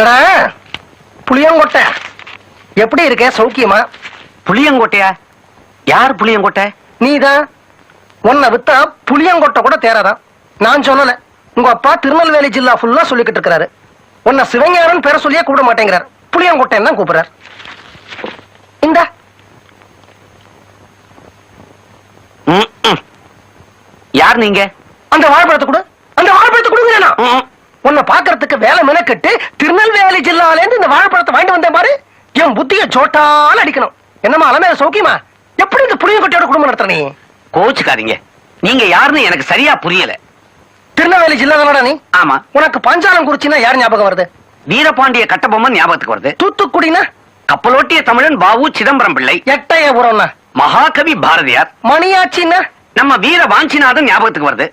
என்னடா? புளியங்கொட்டை. எப்படி இருக்க சௌக்கியமா? புளியங்கோட்டையா? யார் புளியங்கோட்டை? நீதான். உன்னை வித்தா புளியங்கொட்டை கூட தேராதான் நான் சொல்லல. உங்க அப்பா திருநெல்வேலி ஜில்லா ஃபுல்லா சொல்லிக்கிட்டு இருக்கிறாரு. உன்னை சிவஞானன் பேர சொல்லியே கூப்பிட மாட்டேங்கிறார். புளியங்கொட்டைன்னு தான் கூப்பிடுறார். இந்த. யார் நீங்க? அந்த வாழைப்பழத்தை கொடு அந்த வாழைப்பழத்தை கொடுங்க ம், உன்னை பாக்குறதுக்கு வேலை மெனக்கெட்டு திருநெல்வேலி ஜில்லால இருந்து இந்த வாழைப்பழத்தை வாங்கிட்டு வந்தேன் பாரு. என் புத்திய சோட்டால அடிக்கணும். என்னம்மா அலமேல சௌக்கியமா? எப்படி இந்த புளியங்கொட்டையோட குடும்பம் நடத்துற நீ? கோச்சுக்காதீங்க. நீங்க யாருன்னு எனக்கு சரியா புரியல. திருநெல்வேலி ஜில்லா தானடா நீ? ஆமா. உனக்கு பஞ்சாலம் குறிச்சின்னா யார் ஞாபகம் வருது? வீரபாண்டிய கட்டபொம்மன் ஞாபகத்துக்கு வருது. தூத்துக்குடினா? கப்பலோட்டிய தமிழன் பாவு சிதம்பரம் பிள்ளை. எட்டயபுரம்னா? மகாகவி பாரதியார். மணியாச்சின்னா? நம்ம வீர வாஞ்சிநாதன் ஞாபகத்துக்கு வருது.